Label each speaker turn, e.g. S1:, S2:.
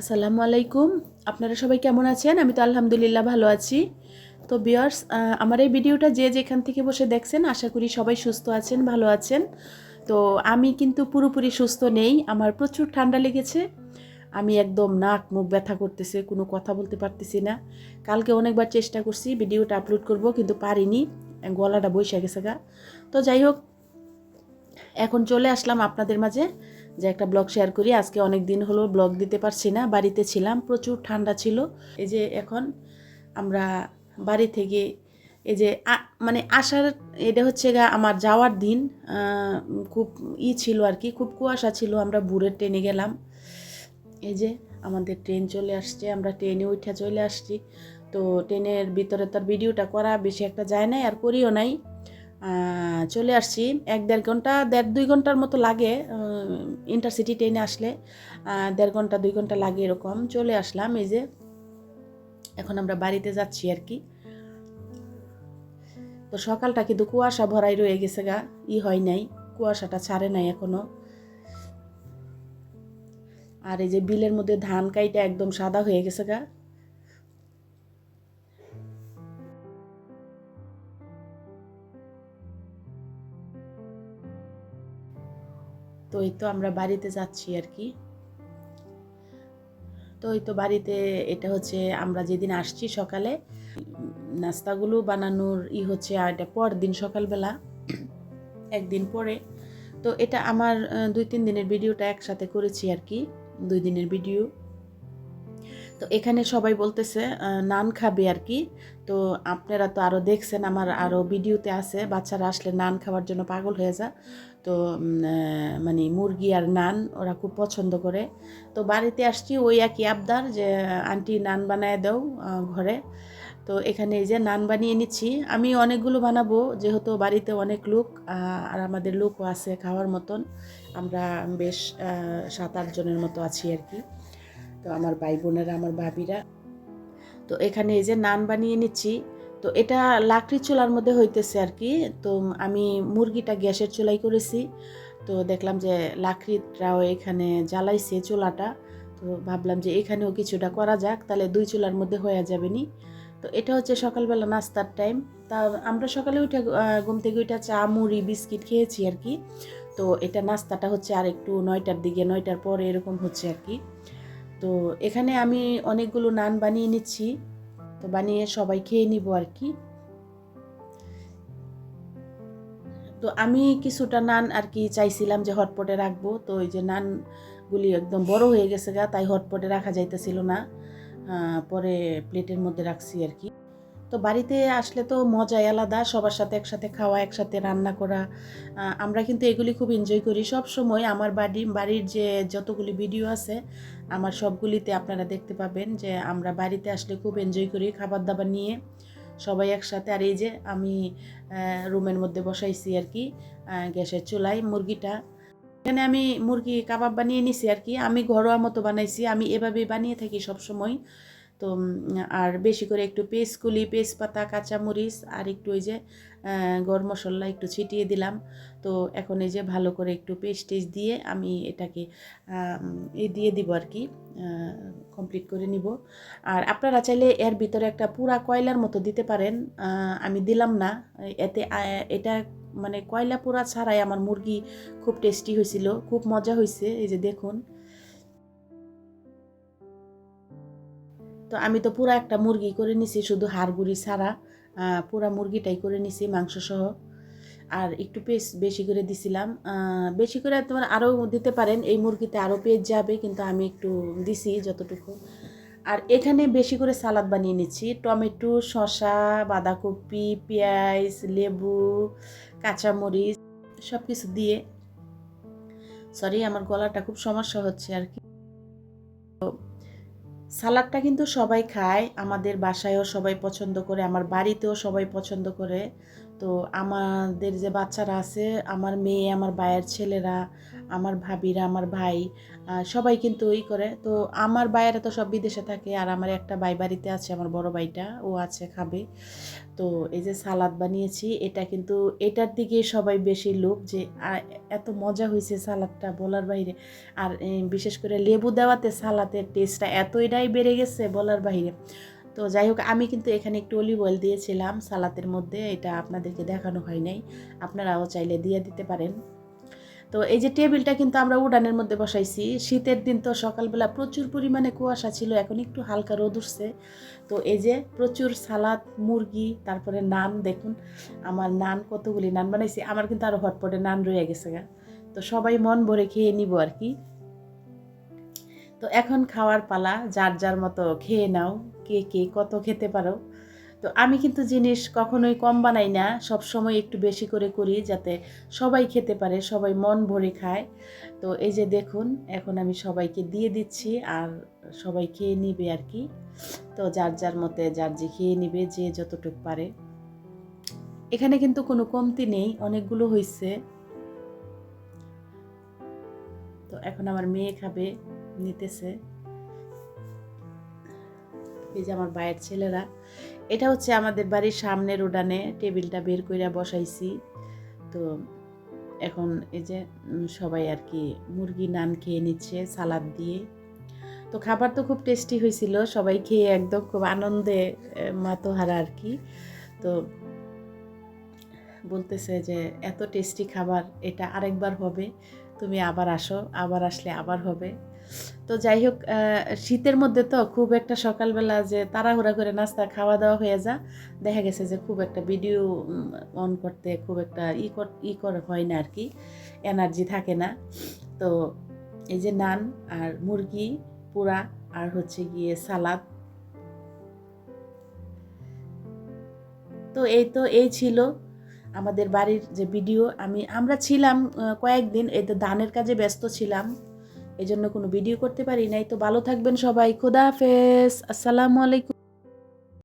S1: আসসালামু আলাইকুম। আপনারা সবাই কেমন আছেন? আমি তো আলহামদুলিল্লাহ ভালো আছি। তো বিয়ার্স আমার এই ভিডিওটা যে যেখান থেকে বসে দেখছেন, আশা করি সবাই সুস্থ আছেন, ভালো আছেন। তো আমি কিন্তু পুরোপুরি সুস্থ নেই, আমার প্রচুর ঠান্ডা লেগেছে। আমি একদম নাক মুখ ব্যথা করতেছে, কোনো কথা বলতে পারতেছি না। কালকে অনেকবার চেষ্টা করছি, ভিডিওটা আপলোড করব, কিন্তু পারিনি, গলাটা বসে গেছে গা। তো যাই হোক, এখন চলে আসলাম আপনাদের মাঝে। যে একটা ব্লগ শেয়ার করি। আজকে অনেক দিন হলো ব্লগ দিতে পারছি না, বাড়িতে ছিলাম, প্রচুর ঠান্ডা ছিল। এই যে এখন আমরা বাড়ি থেকে এই যে মানে আসার এটা হচ্ছে গা আমার যাওয়ার দিন খুব ই ছিল আর কি, খুব কুয়াশা ছিল। আমরা বুড়ের ট্রেনে গেলাম। এই যে আমাদের ট্রেন চলে আসছে, আমরা ট্রেনে উঠে চলে আসছি। তো ট্রেনের ভিতরে তার ভিডিওটা করা বেশি একটা যায় নাই, আর করিও নাই। চলে আসছি। এক দেড় ঘণ্টা, দেড় দুই ঘণ্টার মতো লাগে ইন্টারসিটি ট্রেনে আসলে। দেড় ঘণ্টা, দুই ঘণ্টা লাগে এরকম। চলে আসলাম এই যে, এখন আমরা বাড়িতে যাচ্ছি আর কি। তো সকালটা কিন্তু কুয়াশা ভরাই রয়ে গেছে গা, ই হয় নাই, কুয়াশাটা ছাড়ে নাই এখনও। আর এই যে বিলের মধ্যে ধান কাইটা একদম সাদা হয়ে গেছে গা। তো এই তো আমরা বাড়িতে যাচ্ছি আর কি। তো এই তো বাড়িতে এটা হচ্ছে আমরা যেদিন আসছি সকালে, নাস্তাগুলো বানানোর ই হচ্ছে এটা পর দিন সকালবেলা, একদিন পরে। তো এটা আমার দুই তিন দিনের ভিডিওটা একসাথে করেছি আর কি, দুই দিনের ভিডিও। তো এখানে সবাই বলতেছে নান খাবে আর কি। তো আপনারা তো আরও দেখছেন, আমার আরও ভিডিওতে আছে, বাচ্চারা আসলে নান খাওয়ার জন্য পাগল হয়ে যায়। তো মানে মুরগি আর নান ওরা খুব পছন্দ করে। তো বাড়িতে আসছি ওই একই আবদার যে, আন্টি নান বানায় দাও ঘরে। তো এখানে এই যে নান বানিয়ে নিচ্ছি। আমি অনেকগুলো বানাবো, যেহেতু বাড়িতে অনেক লোক আর আমাদের লোকও আছে খাওয়ার মতন। আমরা বেশ সাত আট জনের মতো আছি আর কি। তো আমার ভাই বোনেরা, আমার ভাবিরা। তো এখানে এই যে নান বানিয়ে নিচ্ছি। তো এটা লাকড়ির চুলার মধ্যে হইতেছে আর কি। তো আমি মুরগিটা গ্যাসের চুলাই করেছি। তো দেখলাম যে লাকড়িটাও এখানে জ্বালাইছে চুলাটা। তো ভাবলাম যে এখানেও কিছুটা করা যাক, তাহলে দুই চুলার মধ্যে হয়ে যাবে নি। তো এটা হচ্ছে সকালবেলা নাস্তার টাইম। তা আমরা সকালে উঠে ঘুম থেকে উঠে চা, মুড়ি, বিস্কিট খেয়েছি আর কি। তো এটা নাস্তাটা হচ্ছে আর একটু নয়টার দিকে, নয়টার পরে এরকম হচ্ছে আর কি। তো এখানে আমি অনেকগুলো নান বানিয়ে নিচ্ছি। তো বানিয়ে সবাই খেয়ে নিব আর কি। তো আমি কিছুটা নান আর কি চাইছিলাম যে হটপটে রাখব, তো ওই যে নানগুলি একদম বড় হয়ে গেছে গা, তাই হটপটে রাখা যাইতেছিল না। পরে প্লেটের মধ্যে রাখছি আর কি। তো বাড়িতে আসলে তো মজাই আলাদা, সবার সাথে একসাথে খাওয়া, একসাথে রান্না করা। আমরা কিন্তু এগুলি খুব এনজয় করি। সব সময় আমার বাড়ি, বাড়ির যে যতগুলি ভিডিও আছে, আমার সবগুলিতে আপনারা দেখতে পাবেন যে আমরা বাড়িতে আসলে খুব এনজয় করি খাবার দাবার নিয়ে। সবাই একসাথে। আর এই যে আমি রুমের মধ্যে বসাইছি আর কি গ্যাসের চুলায় মুরগিটা। এখানে আমি মুরগি কাবাব বানিয়ে নিছি আর কি। আমি ঘরোয়া মতো বানাইছি। আমি এভাবেই বানিয়ে থাকি সব সময় তো আর বেশি করে একটু পেস্টকুলি, পেস্টপাতা, কাঁচামরিচ আর একটু ওই যে গরম মশলা একটু ছিটিয়ে দিলাম। তো এখন এই যে ভালো করে একটু পেস্ট টেস্ট দিয়ে আমি এটাকে এ দিয়ে দিব আর কি কমপ্লিট করে নিব। আর আপনারা চাইলে এর ভিতরে একটা পুরা কয়লার মতো দিতে পারেন। আমি দিলাম না। এতে এটা মানে কয়লা পোড়া ছাড়াই আমার মুরগি খুব টেস্টি হয়েছিল, খুব মজা হয়েছে। এই যে দেখুন তো আমি তো পুরা একটা মুরগি করে নিছি, শুধু হাড়গুড়ি ছাড়া পুরা মুরগিটাই করে নিছি মাংস সহ আর একটু পেস বেশি করে দিছিলাম। বেশি করে তোমার আরও দিতে পারেন, এই মুরগিতে আরও পেজ যাবে, কিন্তু আমি একটু দিছি যতটুকু। আর এখানে বেশি করে সালাদ বানিয়ে নিচ্ছি, টমেটো, শসা, বাঁধাকপি, পেঁয়াজ, লেবু, কাঁচামরিচ সব কিছু দিয়ে। সরি, আমার গলাটা খুব সমস্যা হচ্ছে আর কি। সালাদটা কিন্তু সবাই খায়, আমাদের বাসায়ও সবাই পছন্দ করে, আমার বাড়িতেও সবাই পছন্দ করে। তো আমাদের যে বাচ্চারা আছে, আমার মেয়ে, আমার বায়ের ছেলেরা আমার ভাবিরা, আমার ভাই সবাই কিন্তু ওই করে। তো আমার ভাইয়েরা তো সব বিদেশে থাকে আর আমার একটা ভাই বাড়িতে আছে, আমার বড় ভাইটা, ও আছে, খাবে। তো এই যে সালাদ বানিয়েছি, এটা কিন্তু এটার দিকে সবাই বেশি লোভ যে এত মজা হয়েছে সালাদটা বলার বাইরে। আর বিশেষ করে লেবু দেওয়াতে সালাদের টেস্টটা এতটাই বেড়ে গেছে বলার বাইরে। তো যাই হোক, আমি কিন্তু এখানে একটু অলিভ অয়েল দিয়েছিলাম সালাতের মধ্যে, এটা আপনাদেরকে দেখানো হয় নাই। আপনারাও চাইলে দিয়ে দিতে পারেন। তো এই যে টেবিলটা কিন্তু আমরা উডানের মধ্যে বসাইছি। শীতের দিন তো সকালবেলা প্রচুর পরিমাণে কুয়াশা ছিল, এখন একটু হালকা রোদ উঠছে। তো এই যে প্রচুর সালাদ, মুরগি, তারপরে নান, দেখুন, আমার নান কতগুলি নান বানাইছি, আমার কিন্তু আরও হটপটে নান রয়ে গেছে গা। তো সবাই মন ভরে খেয়ে নিব আর কি। তো এখন খাওয়ার পালা, যার যার মতো খেয়ে নাও, কে কে কত খেতে পারো। তো আমি কিন্তু জিনিস কখনোই কম বানাই না, সব সময় একটু বেশি করে করি যাতে সবাই খেতে পারে, সবাই মন ভরে খায়। তো এই যে দেখুন, এখন আমি সবাইকে দিয়ে দিচ্ছি আর সবাই খেয়ে নিবে আর কি। তো যার যার মতে যার যে খেয়ে নিবে, যে যতটুকু পারে। এখানে কিন্তু কোনো কমতি নেই, অনেকগুলো হয়েছে তো এখন আমার মেয়ে খাবে, নিতেছে। এই যে আমার ভাইয়ের ছেলেরা। এটা হচ্ছে আমাদের বাড়ির সামনের উডানে টেবিলটা বের কইরা বসাইছি। তো এখন এই যে সবাই আর কি মুরগি নান খেয়ে নিচ্ছে, সালাদ দিয়ে। তো খাবার তো খুব টেস্টি হয়েছিল সবাই খেয়ে একদম খুব আনন্দে মাতোহারা আর কি। তো বলতেছে যে, এত টেস্টি খাবার, এটা আরেকবার হবে, তুমি আবার আসো, আবার আসলে আবার হবে। তো যাই হোক শীতের মধ্যে তো খুব একটা সকালবেলা যে তাড়াহুড়া করে নাস্তা খাওয়া দাওয়া হয়ে যা, দেখা গেছে যে খুব একটা ভিডিও অন করতে খুব একটা ই কর, ই করা হয় না আর কি এনার্জি থাকে না। তো এই যে নান আর মুরগি, পোড়া আর হচ্ছে গিয়ে সালাদ। তো এই তো, এই ছিল আমাদের বাড়ির যে ভিডিও আমি, আমরা ছিলাম কয়েকদিন এই তো ধানের কাজে ব্যস্ত ছিলাম। এই জন্য কোনো ভিডিও করতে পারি নাই। তো ভালো থাকবেন সবাই। খুদা হাফেজ। আসসালামু আলাইকুম।